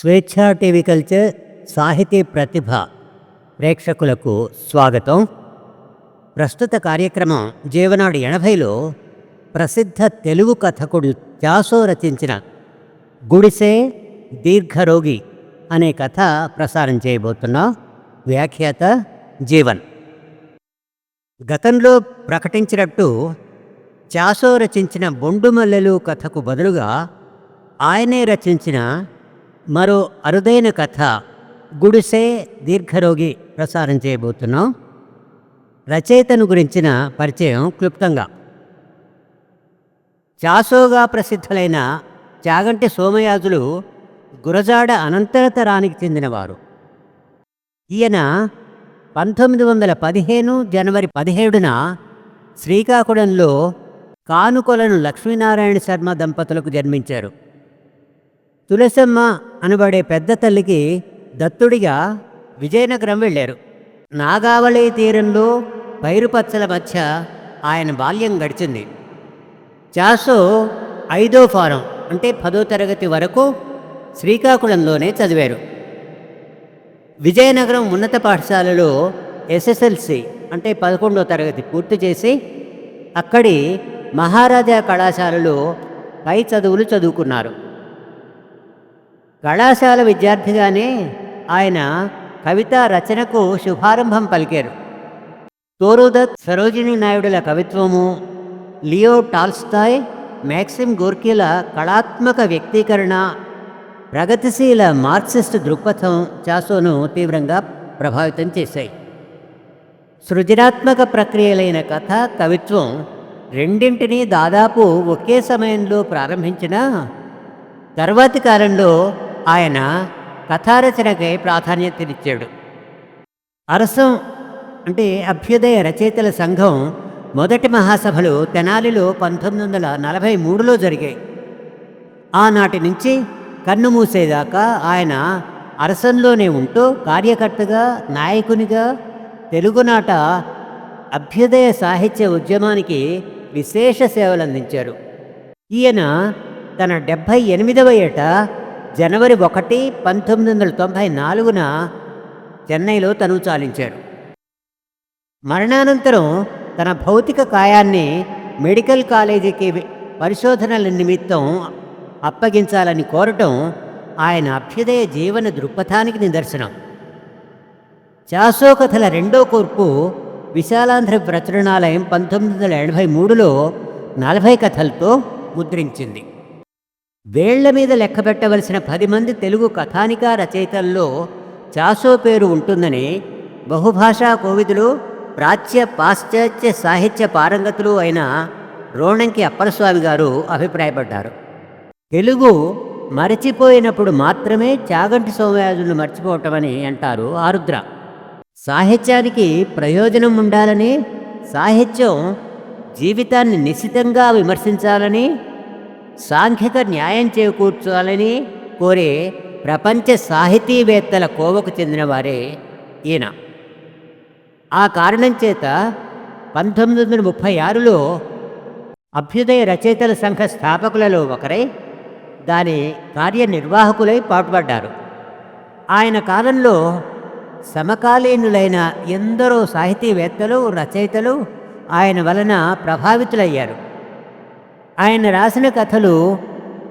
స్వేచ్ఛా TV culture సాహితీ ప్రతిభ ప్రేక్షకులకు స్వాగతం. ప్రస్తుత కార్యక్రమం జీవనాడు ఎనభైలో ప్రసిద్ధ తెలుగు కథకుడు చాసో రచించిన గుడిసే దీర్ఘరోగి అనే కథ ప్రసారం చేయబోతున్నా వ్యాఖ్యాత జీవన్. గతంలో ప్రకటించినట్టు చాసో రచించిన బొండుమల్లెలు కథకు బదులుగా ఆయనే రచించిన మరో అరుదైన కథ గుడిసే దీర్ఘరోగి ప్రసారం చేయబోతున్నాం. రచయితను గురించిన పరిచయం క్లుప్తంగా. చాసోగా ప్రసిద్ధులైన చాగంటి సోమయాజులు గురజాడ అనంతర తరానికి చెందినవారు. ఈయన పంతొమ్మిది వందల పదిహేను జనవరి పదిహేడున శ్రీకాకుళంలో కానుకొలను లక్ష్మీనారాయణ శర్మ దంపతులకు జన్మించారు. తులసమ్మ అనబడే పెద్ద తల్లికి దత్తుడిగా విజయనగరం వెళ్ళారు. నాగావళి తీరంలో పైరుపచ్చల మధ్య ఆయన బాల్యం గడిచింది. చాసో ఐదో ఫారం అంటే పదో తరగతి వరకు శ్రీకాకుళంలోనే చదివారు. విజయనగరం ఉన్నత పాఠశాలలో ఎస్ఎస్ఎల్సి అంటే పదకొండో తరగతి పూర్తి చేసి అక్కడి మహారాజా కళాశాలలో పై చదువులు చదువుకున్నారు. కళాశాల విద్యార్థిగానే ఆయన కవితా రచనకు శుభారంభం పలికారు. తోరుదత్ సరోజినీ నాయుడుల కవిత్వము లియో టాల్స్టాయ్ మ్యాక్సిమ్ గోర్కీల కళాత్మక వ్యక్తీకరణ ప్రగతిశీల మార్క్సిస్ట్ దృక్పథం చాసోను తీవ్రంగా ప్రభావితం చేశాయి. సృజనాత్మక ప్రక్రియలైన కథ కవిత్వం రెండింటినీ దాదాపు ఒకే సమయంలో ప్రారంభించిన తర్వాతి కాలంలో ఆయన కథారచనకై ప్రాధాన్యతనిచ్చాడు అరసం అంటే అభ్యుదయ రచయితల సంఘం మొదటి మహాసభలు తెనాలిలో పంతొమ్మిది వందల నలభై మూడులో జరిగాయి. ఆనాటి నుంచి కన్ను మూసేదాకా ఆయన అరసంలోనే ఉంటూ కార్యకర్తగా నాయకునిగా తెలుగునాట అభ్యుదయ సాహిత్య ఉద్యమానికి విశేష సేవలు అందించారు ఈయన తన డెబ్భై ఎనిమిదవ ఏట జనవరి ఒకటి పంతొమ్మిది వందల తొంభై నాలుగున చెన్నైలో తనువు చాలించారు మరణానంతరం తన భౌతిక కాయాన్ని మెడికల్ కాలేజీకి పరిశోధనల నిమిత్తం అప్పగించాలని కోరటం ఆయన అభ్యుదయ జీవన దృక్పథానికి నిదర్శనం. చాసో కథల రెండో కూర్పు విశాలాంధ్ర ప్రచురణాలయం పంతొమ్మిది వందల ఎనభై మూడులో నలభై కథలతో ముద్రించింది. వేళ్ళ మీద లెక్కబెట్టవలసిన పది మంది తెలుగు కథానికా రచయితల్లో చాసో పేరు ఉంటుందని బహుభాషా కోవిదులు ప్రాచ్య పాశ్చాత్య సాహిత్య పారంగతులు అయిన రోణంకి అప్పలస్వామి గారు అభిప్రాయపడ్డారు. తెలుగు మరచిపోయినప్పుడు మాత్రమే చాగంటి సోమయాజులను మర్చిపోవటమని అంటారు ఆరుద్ర. సాహిత్యానికి ప్రయోజనం ఉండాలని సాహిత్యం జీవితాన్ని నిశితంగా విమర్శించాలని సాంఘిక న్యాయం చేకూర్చాలని కోరే ప్రపంచ సాహితీవేత్తల కోవకు చెందినవారే ఈయన. ఆ కారణం చేత పంతొమ్మిది వందల ముప్పై ఆరులో అభ్యుదయ రచయితల సంఘ స్థాపకులలో ఒకరై దాని కార్యనిర్వాహకులై పాటుపడ్డారు. ఆయన కాలంలో సమకాలీనులైన ఎందరో సాహితీవేత్తలు రచయితలు ఆయన వలన ప్రభావితులయ్యారు. ఆయన రాసిన కథలు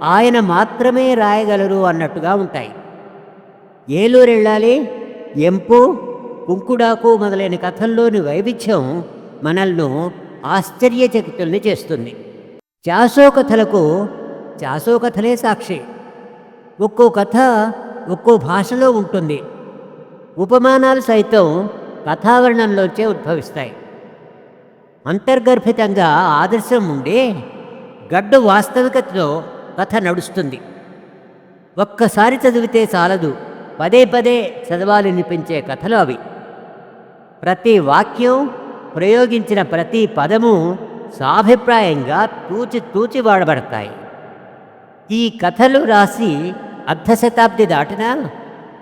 ఆయన మాత్రమే రాయగలరు అన్నట్టుగా ఉంటాయి. ఏలూరెళ్ళాలి ఎంపు కుంకుడాకు మొదలైన కథల్లోని వైవిధ్యం మనల్ని ఆశ్చర్యచకితుల్ని చేస్తుంది. చాసో కథలకు చాసో కథలే సాక్షి. ఒక్కో కథ ఒక్కో భాషలో ఉంటుంది. ఉపమానాలు సైతం కథావర్ణంలోంచే ఉద్భవిస్తాయి. అంతర్గర్భితంగా ఆదర్శం ఉండే గడ్డు వాస్తవికతలో కథ నడుస్తుంది. ఒక్కసారి చదివితే చాలదు. పదే పదే చదవాలనిపించే కథలు అవి. ప్రతి వాక్యం ప్రయోగించిన ప్రతి పదము సాభిప్రాయంగా తూచి తూచి వాడబడతాయి. ఈ కథలు రాసి అర్ధశతాబ్ది దాటినా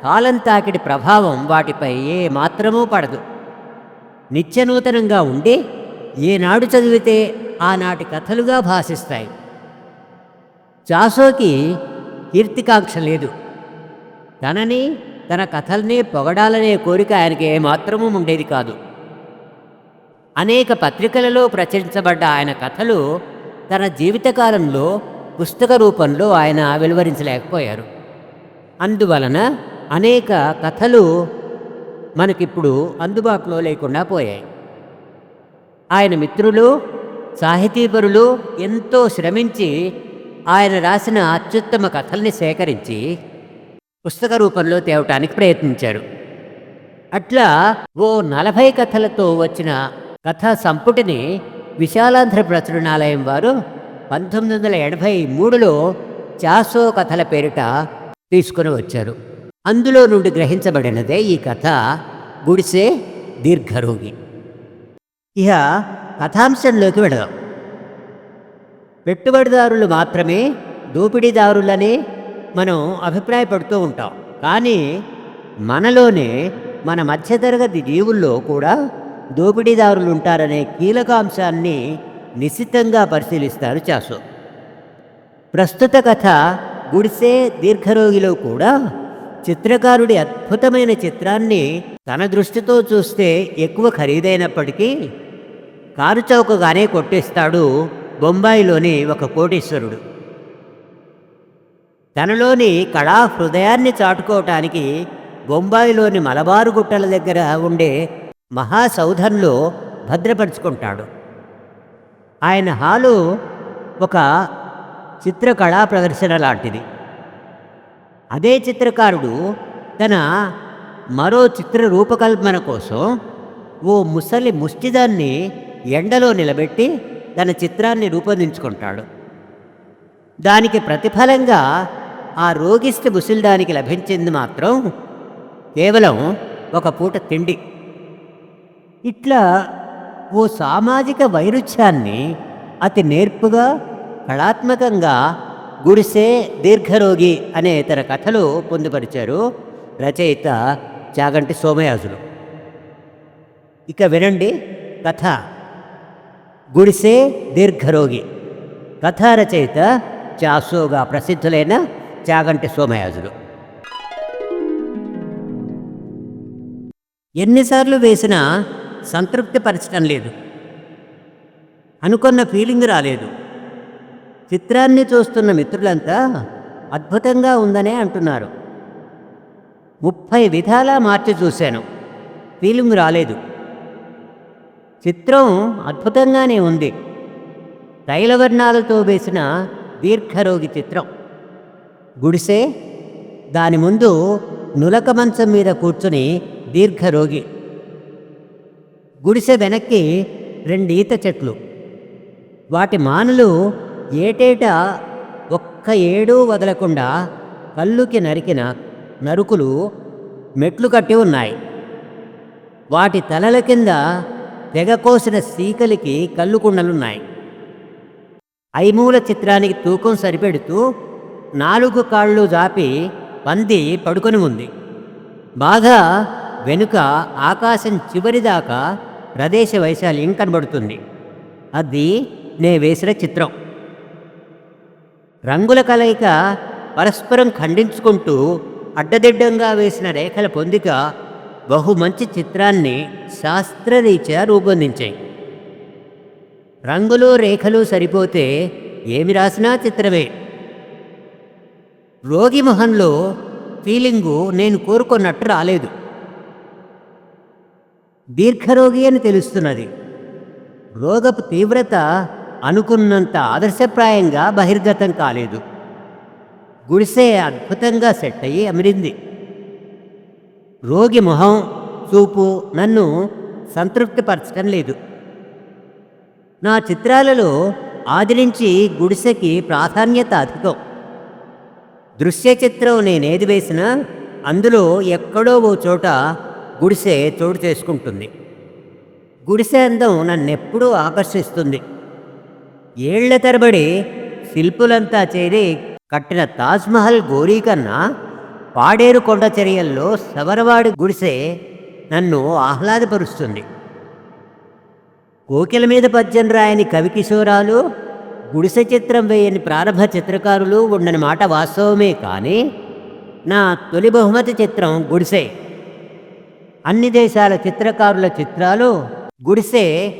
కాలం తాకిడి ప్రభావం వాటిపై ఏ మాత్రమూ పడదు. నిత్యనూతనంగా ఉండి ఏనాడు చదివితే ఆనాటి కథలుగా భాషిస్తాయి. చాసోకి కీర్తికాంక్ష లేదు. తనని తన కథల్ని పొగడాలనే కోరిక ఆయనకి ఏమాత్రమూ ఉండేది కాదు. అనేక పత్రికలలో ప్రచురించబడ్డ ఆయన కథలు తన జీవితకాలంలో పుస్తక రూపంలో ఆయన వెలువరించలేకపోయారు. అందువలన అనేక కథలు మనకిప్పుడు అందుబాటులో లేకుండా పోయాయి. ఆయన మిత్రులు సాహితీపరులు ఎంతో శ్రమించి ఆయన రాసిన అత్యుత్తమ కథల్ని సేకరించి పుస్తక రూపంలో తేవటానికి ప్రయత్నించారు. అట్లా ఓ నలభై కథలతో వచ్చిన కథా సంపుటిని విశాలాంధ్ర ప్రచురణాలయం వారు పంతొమ్మిది వందల ఎనభై మూడులో చాసో కథల పేరిట తీసుకుని వచ్చారు. అందులో నుండి గ్రహించబడినదే ఈ కథ గుడిసే దీర్ఘరోగి. ఇక కథాంశంలోకి వెళదాం. పెట్టుబడిదారులు మాత్రమే దోపిడీదారులని మనం అభిప్రాయపడుతూ ఉంటాం. కానీ మనలోనే మన మధ్యతరగతి జీవుల్లో కూడా దోపిడీదారులు ఉంటారనే కీలక అంశాన్ని నిశితంగా పరిశీలిస్తారు చాసు. ప్రస్తుత కథ గుడిసే దీర్ఘరోగిలో కూడా చిత్రకారుడి అద్భుతమైన చిత్రాన్ని తన దృష్టితో చూస్తే ఎక్కువ ఖరీదైనప్పటికీ కారు చౌకగానే కొట్టేస్తాడు బొంబాయిలోని ఒక కోటీశ్వరుడు. తనలోని కళా హృదయాన్ని చాటుకోవటానికి బొంబాయిలోని మలబారు గుట్టల దగ్గర ఉండే మహాసౌధంలో భద్రపరుచుకుంటాడు. ఆయన హాలు ఒక చిత్రకళా ప్రదర్శన లాంటిది. అదే చిత్రకారుడు తన మరో చిత్ర రూపకల్పన కోసం ఓ ముసలి ముష్టిదాన్ని ఎండలో నిలబెట్టి తన చిత్రాన్ని రూపొందించుకుంటాడు. దానికి ప్రతిఫలంగా ఆ రోగిష్టి ముసిల్దానికి లభించింది మాత్రం కేవలం ఒక పూట తిండి. ఇట్లా ఓ సామాజిక వైరుధ్యాన్ని అతి నేర్పుగా కళాత్మకంగా గుడిసే దీర్ఘరోగి అనే ఇతర కథలు పొందుపరిచారు రచయిత చాగంటి సోమయాజులు. ఇక వినండి కథ. గుడిసే దీర్ఘరోగి. కథా రచయిత చాసోగా ప్రసిద్ధులైన చాగంటి సోమయాజులు. ఎన్నిసార్లు వేసినా సంతృప్తి పరచడం లేదు. అనుకున్న ఫీలింగ్ రాలేదు. చిత్రాన్ని చూస్తున్న మిత్రులంతా అద్భుతంగా ఉందనే అంటున్నారు. ముప్పై విధాలా మార్చి చూశాను. ఫీలింగ్ రాలేదు. చిత్రం అద్భుతంగానే ఉంది. తైలవర్ణాలతో వేసిన దీర్ఘరోగి చిత్రం. గుడిసె దాని ముందు నులక మంచం మీద కూర్చుని దీర్ఘరోగి. గుడిసె వెనక్కి రెండు ఈత చెట్లు. వాటి మానులు ఏటేటా ఒక్క ఏడూ వదలకుండా కళ్ళుకి నరికిన నరుకులు మెట్లు కట్టి ఉన్నాయి. వాటి తలల కింద తెగ కోసిన సీకలికి కళ్ళుకుండలున్నాయి ఐమూల చిత్రానికి తూకం సరిపెడుతూ నాలుగు కాళ్ళు జాపి పంది పడుకొని ఉంది. బాగా వెనుక ఆకాశం చివరిదాకా ప్రదేశ వైశాల్యం కనబడుతుంది. అది నే వేసిన చిత్రం. రంగుల కలయిక పరస్పరం ఖండించుకుంటూ అడ్డదిడ్డంగా వేసిన రేఖల పొందిక బహు మంచి చిత్రాన్ని శాస్త్రరీత్యా రూపొందించాయి. రంగులు రేఖలు సరిపోతే ఏమి రాసినా చిత్రమే. రోగి మొహంలో ఫీలింగు నేను కోరుకున్నట్టు రాలేదు. దీర్ఘరోగి అని తెలుస్తున్నది. రోగపు తీవ్రత అనుకున్నంత ఆదర్శప్రాయంగా బహిర్గతం కాలేదు. గుడిసే అద్భుతంగా సెట్ అయ్యి అమిరింది. రోగి మొహం చూపు నన్ను సంతృప్తిపరచడం లేదు. నా చిత్రాలలో ఆదరించి గుడిసెకి ప్రాధాన్యత అధికం. దృశ్య చిత్రం నేనేది వేసినా అందులో ఎక్కడో ఓ చోట గుడిసె చోటు చేసుకుంటుంది. గుడిసె అందం నన్నెప్పుడూ ఆకర్షిస్తుంది. ఏళ్ళ తరబడి శిల్పులంతా చేరి కట్టిన తాజ్మహల్ గోరీ కన్నా పాడేరు కొండ చర్యల్లో సవరవాడి గుడిసె నన్ను ఆహ్లాదపరుస్తుంది. కోకిల మీద పద్యం రాయని కవికిశోరాలు గుడిసె చిత్రం వేయని ప్రారంభ చిత్రకారులు ఉండని మాట వాస్తవమే కానీ నా తొలి బహుమతి చిత్రం గుడిసె. అన్ని దేశాల చిత్రకారుల చిత్రాలు గుడిసె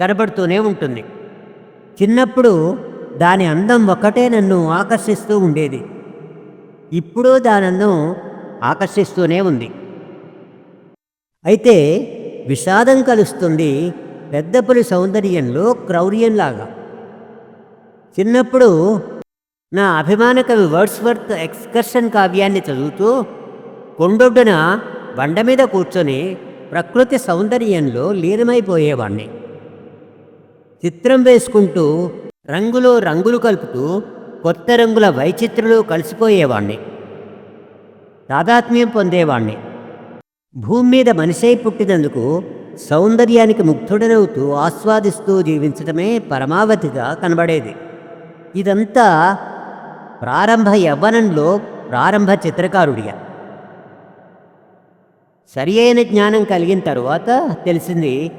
కనబడుతూనే ఉంటుంది. చిన్నప్పుడు దాని అందం ఒక్కటే నన్ను ఆకర్షిస్తూ ఉండేది. ఇప్పుడు దానను ఆకర్షిస్తూనే ఉంది. అయితే విషాదం కలుస్తుంది పెద్దపులి సౌందర్యంలో క్రౌర్యంలాగా. చిన్నప్పుడు నా అభిమాన కవి వర్డ్స్వర్త్ ఎక్స్కర్షన్ కావ్యాన్ని చదువుతూ కొండొడ్డున బండ మీద కూర్చొని ప్రకృతి సౌందర్యంలో లీనమైపోయేవాణ్ణి. చిత్రం వేసుకుంటూ రంగులో రంగులు కలుపుతూ కొత్త రంగుల వైచిత్రులు కలిసిపోయేవాణ్ణి. తాదాత్మ్యం పొందేవాణ్ణి. భూమి మీద మనిషై పుట్టినందుకు సౌందర్యానికి ముగ్ధుడనవుతూ ఆస్వాదిస్తూ జీవించడమే పరమావధిగా కనబడేది. ఇదంతా ప్రారంభ యవ్వనంలో ప్రారంభ చిత్రకారుడిగా సరి అయిన జ్ఞానం కలిగిన తరువాత తెలిసింది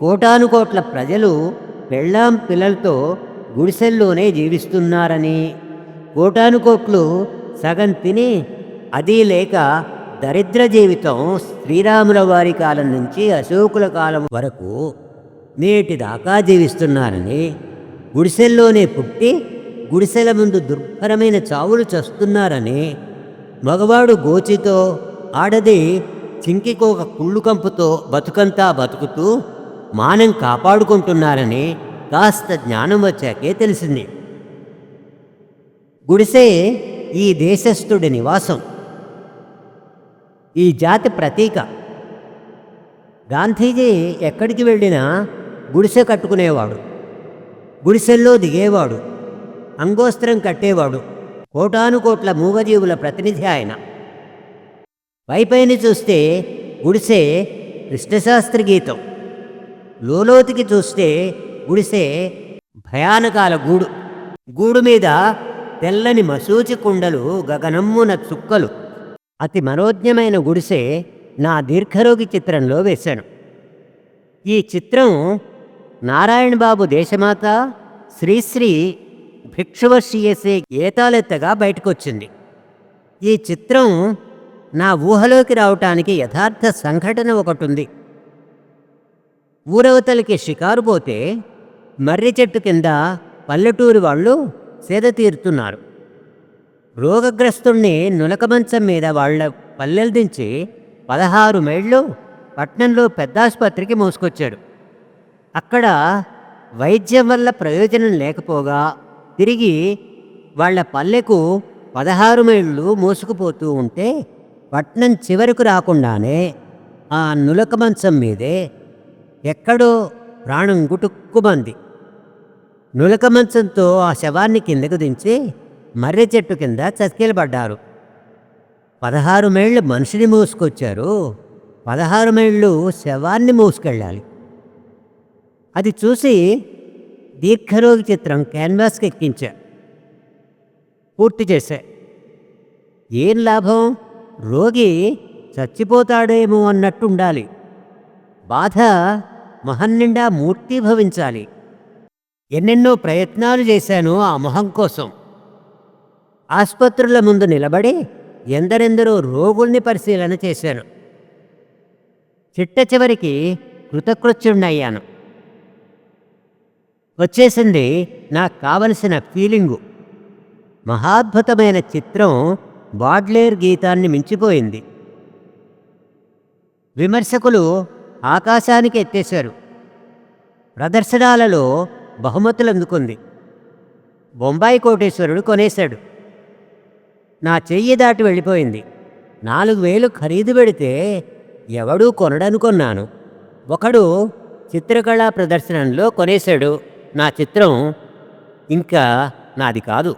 కోటాను కోట్ల ప్రజలు పెళ్ళాం పిల్లలతో గుడిసెల్లోనే జీవిస్తున్నారని కోటానుకోట్లు సగం తిని అది లేక దరిద్ర జీవితం శ్రీరాముల వారి కాలం నుంచి అశోకుల కాలం వరకు నేటి దాకా జీవిస్తున్నారని గుడిసెల్లోనే పుట్టి గుడిసెల ముందు దుర్భరమైన చావులు చస్తున్నారని మగవాడు గోచితో ఆడది చింకికోక కుళ్ళు కంపుతో బతుకంతా బతుకుతూ మానం కాపాడుకుంటున్నారని కాస్త జ్ఞానం వచ్చాకే తెలిసింది. గుడిసే ఈ దేశస్థుడి నివాసం. ఈ జాతి ప్రతీక. గాంధీజీ ఎక్కడికి వెళ్ళినా గుడిసె కట్టుకునేవాడు. గుడిసెల్లో దిగేవాడు. అంగోస్త్రం కట్టేవాడు. కోటాను కోట్ల మూగజీవుల ప్రతినిధి ఆయన. పైపైన చూస్తే గుడిసె కృష్ణశాస్త్రి గీతం. లోలోతికి చూస్తే గుడిసె భయానకాల గూడు. గూడు మీద తెల్లని మసూచి కుండలు గగనమ్మున చుక్కలు. అతి మనోజ్ఞమైన గుడిసె నా దీర్ఘరోగి చిత్రంలో వేశాను. ఈ చిత్రం నారాయణ బాబు దేశమాత శ్రీశ్రీ భిక్షువర్షియసే ఏతాలెత్తగా గీతాలెత్తగా బయటకొచ్చింది. ఈ చిత్రం నా ఊహలోకి రావటానికి యథార్థ సంఘటన ఒకటి ఉంది ఊరవతలికి షికారు పోతే మర్రి చెట్టు కింద పల్లెటూరు వాళ్ళు సేద తీరుతున్నారు. రోగగ్రస్తుణ్ణి నులక మంచం మీద వాళ్ళ పల్లెలు దించి పదహారు మైళ్ళు పట్నంలో పెద్దాసుపత్రికి మోసుకొచ్చాడు. అక్కడ వైద్యం వల్ల ప్రయోజనం లేకపోగా తిరిగి వాళ్ళ పల్లెకు పదహారు మైళ్ళు మోసుకుపోతూ ఉంటే పట్నం చివరకు రాకుండానే ఆ నులక మంచం మీదే ఎక్కడో ప్రాణం గుటుక్కుమంది. నులక మంచంతో ఆ శవాన్ని కిందకు దించి మర్రి చెట్టు కింద చతికిలబడ్డారు. పదహారు మైళ్ళు మనిషిని మోసుకొచ్చారు. పదహారు మైళ్ళు శవాన్ని మోసుకెళ్ళాలి. అది చూసి దీర్ఘరోగి చిత్రం క్యాన్వాస్కి ఎక్కించా. పూర్తి చేశా. ఏం లాభం? రోగి చచ్చిపోతాడేమో అన్నట్టు ఉండాలి బాధ మహన్నిండా మూర్తి భవించాలి. ఎన్నెన్నో ప్రయత్నాలు చేశాను ఆ మొహం కోసం. ఆసుపత్రుల ముందు నిలబడి ఎందరెందరో రోగుల్ని పరిశీలన చేశాను. చిట్ట చివరికి కృతకృత్యుణ్ణయ్యాను. వచ్చేసింది నాకు కావలసిన ఫీలింగు. మహాద్భుతమైన చిత్రం బాడ్లేర్ గీతాన్ని మించిపోయింది. విమర్శకులు ఆకాశానికి ఎత్తేశారు ప్రదర్శనాలలో బహుమతులు అందుకుంది. బొంబాయి కోటేశ్వరుడు కొనేశాడు. నా చెయ్యి దాటి వెళ్ళిపోయింది. నాలుగు వేలు ఖరీదు పెడితే ఎవడూ కొనడనుకున్నాను. ఒకడు చిత్రకళా ప్రదర్శనలో కొనేశాడు. నా చిత్రం ఇంకా నాది కాదు.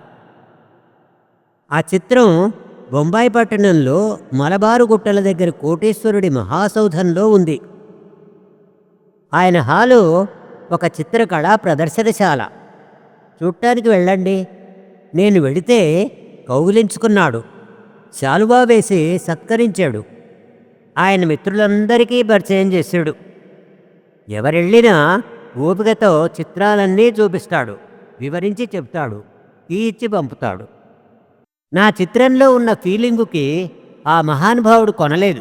ఆ చిత్రం బొంబాయి పట్టణంలో మలబారు గుట్టల దగ్గర కోటేశ్వరుడి మహాసౌధంలో ఉంది. ఆయన హాలు ఒక చిత్రకళా ప్రదర్శనశాల. చూడటానికి వెళ్ళండి. నేను వెళితే కౌగిలించుకున్నాడు. శాలువా వేసి సత్కరించాడు. ఆయన మిత్రులందరికీ పరిచయం చేశాడు. ఎవరెళ్ళినా ఓపికతో చిత్రాలన్నీ చూపిస్తాడు. వివరించి చెప్తాడు. తీర్చి పంపుతాడు. నా చిత్రంలో ఉన్న ఫీలింగుకి ఆ మహానుభావుడు కొనలేదు.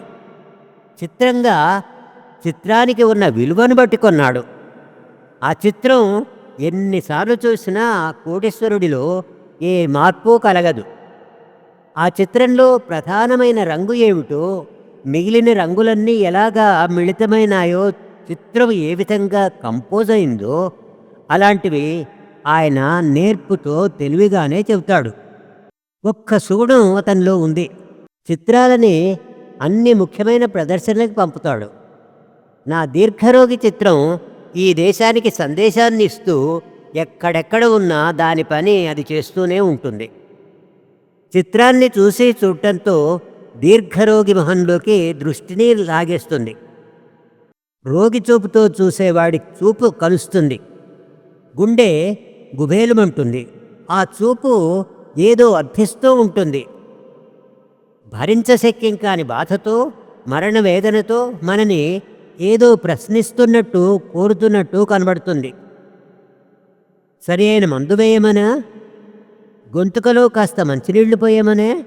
చిత్రంగా చిత్రానికి ఉన్న విలువను బట్టి కొన్నాడు. ఆ చిత్రం ఎన్నిసార్లు చూసినా కోటేశ్వరుడిలో ఏ మార్పు కలగదు. ఆ చిత్రంలో ప్రధానమైన రంగు ఏమిటో మిగిలిన రంగులన్నీ ఎలాగా మిళితమైనాయో చిత్రం ఏ విధంగా కంపోజ్ అయిందో అలాంటివి ఆయన నేర్పుతో తెలివిగానే చెబుతాడు. ఒక్క సుగుణం అతనిలో ఉంది. చిత్రాలని అన్ని ముఖ్యమైన ప్రదర్శనలకు పంపుతాడు. నా దీర్ఘరోగి చిత్రం ఈ దేశానికి సందేశాన్ని ఇస్తూ ఎక్కడెక్కడ ఉన్నా దాని పని అది చేస్తూనే ఉంటుంది. చిత్రాన్ని చూసి చూడటంతో దీర్ఘరోగి మొహంలోకి దృష్టిని లాగేస్తుంది. రోగి చూపుతో చూసేవాడి చూపు కలుస్తుంది. గుండె గుబేలుమంటుంది. ఆ చూపు ఏదో అర్థిస్తూ ఉంటుంది. భరించశక్యం కాని బాధతో మరణ వేదనతో మనని ఏదో ప్రశ్నిస్తున్నట్టు కోరుతున్నట్టు కనబడుతుంది. సరి అయిన మందు వేయమనా? గొంతుకలో కాస్త మంచినీళ్ళు పోయమనే?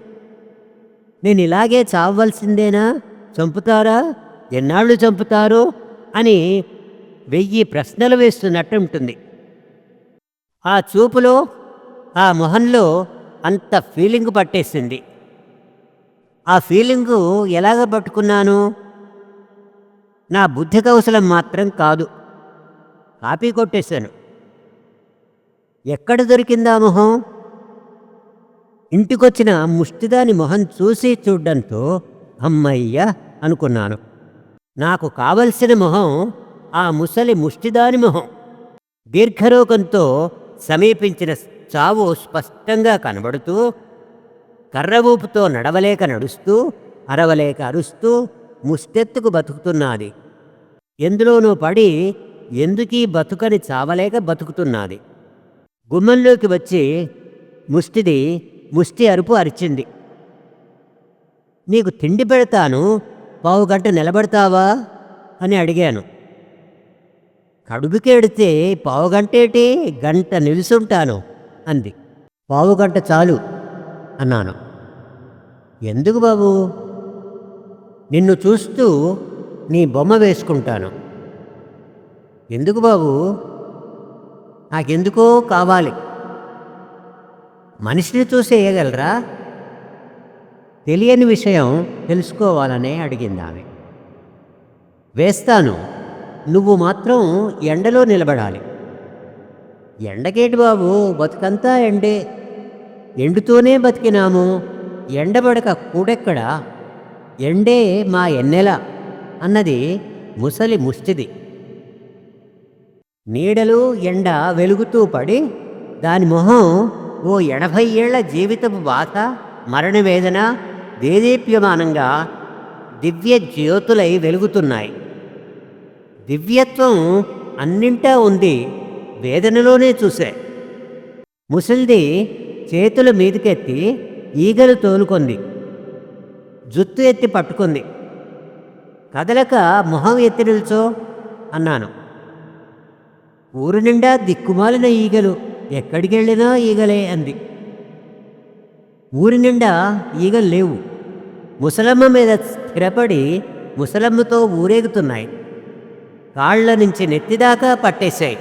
నేను ఇలాగే చావవలసిందేనా? చంపుతారా? ఎన్నాళ్ళు చంపుతారు? అని వెయ్యి ప్రశ్నలు వేస్తున్నట్టు ఉంటుంది. ఆ చూపులో ఆ మొహంలో అంత ఫీలింగ్ పట్టేసింది. ఆ ఫీలింగు ఎలాగ పట్టుకున్నాను? నా బుద్ధి కౌశలం మాత్రం కాదు. కాపీ కొట్టేశాను. ఎక్కడ దొరికిందా మొహం? ఇంటికొచ్చిన ముష్టిదాని మొహం చూసి చూడ్డంతో అమ్మయ్య అనుకున్నాను. నాకు కావలసిన మొహం ఆ ముసలి ముష్టిదాని మొహం. దీర్ఘరోగంతో సమీపించిన చావు స్పష్టంగా కనబడుతూ కర్ర ఊపుతో నడవలేక నడుస్తూ అరవలేక అరుస్తూ ముష్టెత్తుకు బతుకుతున్నది. ఎందులోనూ పడి ఎందుకీ బతుకని చావలేక బతుకుతున్నది. గుమ్మంలోకి వచ్చి ముష్టిది ముష్టి అరుపు అరిచింది. నీకు తిండి పెడతాను పావు గంట నిలబడతావా? అని అడిగాను. కడుపుకెడితే పావు గంటేటి? గంట నిలుసుంటాను అంది. పావు గంట చాలు అన్నాను. ఎందుకు బాబు? నిన్ను చూస్తూ నీ బొమ్మ వేసుకుంటాను. ఎందుకు బాబు? నాకెందుకో కావాలి. మనిషిని చూసి వేయగలరా? తెలియని విషయం తెలుసుకోవాలనే అడిగింది ఆమె. వేస్తాను. నువ్వు మాత్రం ఎండలో నిలబడాలి. ఎండకేటి బాబు? బతుకంతా ఎండే. ఎండుతూనే బతికినాము. ఎండబడక కూడెక్కడా? ఎండే మా ఎన్నెల అన్నది ముసలి ముష్టిది. నీడలు ఎండ వెలుగుతూ పడి దాని మొహం ఓ ఎనభై ఏళ్ళ జీవితపు బాధ మరణ వేదన దేదీప్యమానంగా దివ్య జ్యోతులై వెలుగుతున్నాయి. దివ్యత్వం అన్నింటా ఉంది వేదనలోనే చూసే. ముసలిది చేతుల మీదకెత్తి ఈగలు తోలుకొంది. జుత్తు ఎత్తి పట్టుకుంది. కదలక మొహం ఎత్తి నిల్చో అన్నాను. ఊరు నిండా దిక్కుమాలిన ఈగలు ఎక్కడికి వెళ్ళినా ఈగలే అంది. ఊరి నిండా ఈగలు లేవు. ముసలమ్మ మీద స్థిరపడి ముసలమ్మతో ఊరేగుతున్నాయి. కాళ్ళ నుంచి నెత్తిదాకా పట్టేశాయి.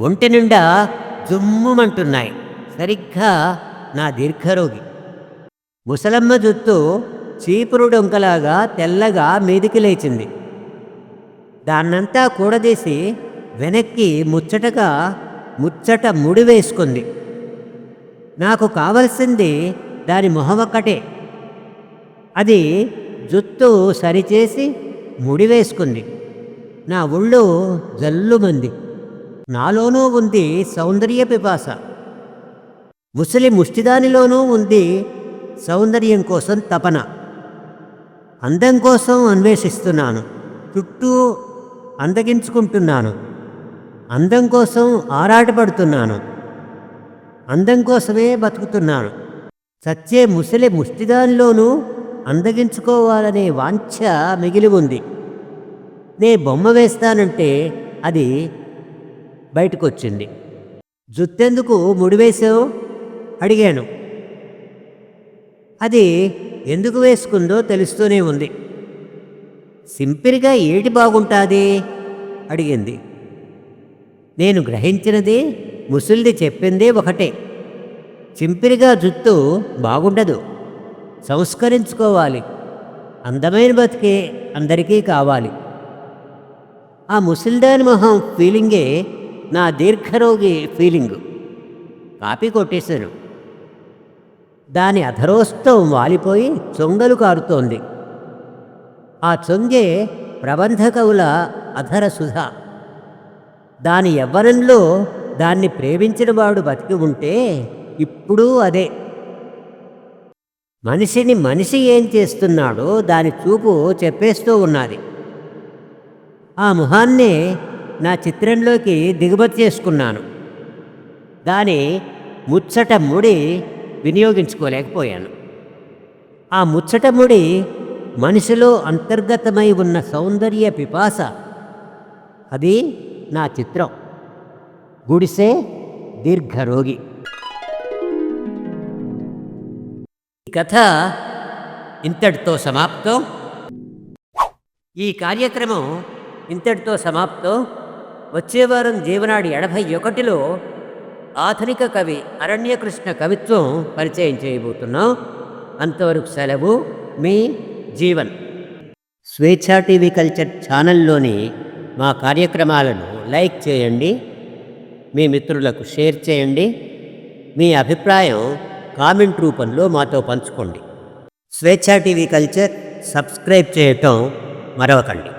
ఒంటి నిండా జుమ్ముమంటున్నాయి. సరిగ్గా నా దీర్ఘరోగి. ముసలమ్మ జుత్తు చీపురుడొంకలాగా తెల్లగా మీదికి లేచింది. దాన్నంతా కూడదీసి వెనక్కి ముచ్చటగా ముచ్చట ముడి వేసుకుంది. నాకు కావలసింది దాని మొహం ఒక్కటే అది జుత్తు సరిచేసి ముడి వేసుకుంది. నా ఒళ్ళు జల్లుమంది. నాలోనూ ఉంది సౌందర్య పిపాస. ముసలి ముష్టిదానిలోనూ ఉంది సౌందర్యం కోసం తపన. అందం కోసం అన్వేషిస్తున్నాను. చుట్టూ అందగించుకుంటున్నాను. అందం కోసం ఆరాటపడుతున్నాను. అందం కోసమే బతుకుతున్నాను. చచ్చే ముసలి ముష్టిదానిలోనూ అందగించుకోవాలనే వాంఛ మిగిలి ఉంది. నే బొమ్మ వేస్తానంటే అది బయటకొచ్చింది. జుత్తెందుకు ముడివేశావు అడిగాను. అది ఎందుకు వేసుకుందో తెలుస్తూనే ఉంది. సింపిరిగా ఏటి బాగుంటుంది? అడిగింది. నేను గ్రహించినది ముసలిది చెప్పిందే ఒకటే. చింపిరిగా జుత్తు బాగుండదు. సంస్కరించుకోవాలి. అందమైన బతికే అందరికీ కావాలి. ఆ ముసల్దాని మొహం ఫీలింగే నా దీర్ఘరోగి ఫీలింగు కాపీ కొట్టేశాను దాని అధరోస్తం వాలిపోయి చొంగలు కారుతోంది. ఆ చొంగే ప్రబంధకవుల అధర సుధ దాని యవ్వనంలో దాన్ని ప్రేమించిన వాడు బతికి ఉంటే ఇప్పుడు అదే. మనిషిని మనిషి ఏం చేస్తున్నాడో దాని చూపు చెప్పేస్తూ ఉన్నది. ఆ మొహాన్నే నా చిత్రంలోకి దిగుమతి చేసుకున్నాను. దాని ముచ్చట ముడి వినియోగించుకోలేకపోయాను. ఆ ముచ్చట ముడి మనిషిలో అంతర్గతమై ఉన్న సౌందర్య పిపాస. అది నా చిత్రం. గుడిసే దీర్ఘరోగి. ఈ కథ ఇంతటితో సమాప్తం. ఈ కార్యక్రమం ఇంతటితో సమాప్తం. వచ్చే వారం జీవనాడి ఎనభై ఒకటిలో ఆధునిక కవి అరణ్యకృష్ణ కవిత్వం పరిచయం చేయబోతున్నాం. అంతవరకు సెలవు మీ జీవన్. స్వేచ్ఛా టీవీ కల్చర్ ఛానల్లోని మా కార్యక్రమాలను లైక్ చేయండి మీ మిత్రులకు షేర్ చేయండి మీ అభిప్రాయం కామెంట్ రూపంలో మాతో పంచుకోండి. స్వేచ్ఛా టీవీ కల్చర్ సబ్స్క్రైబ్ చేయటం మరవకండి.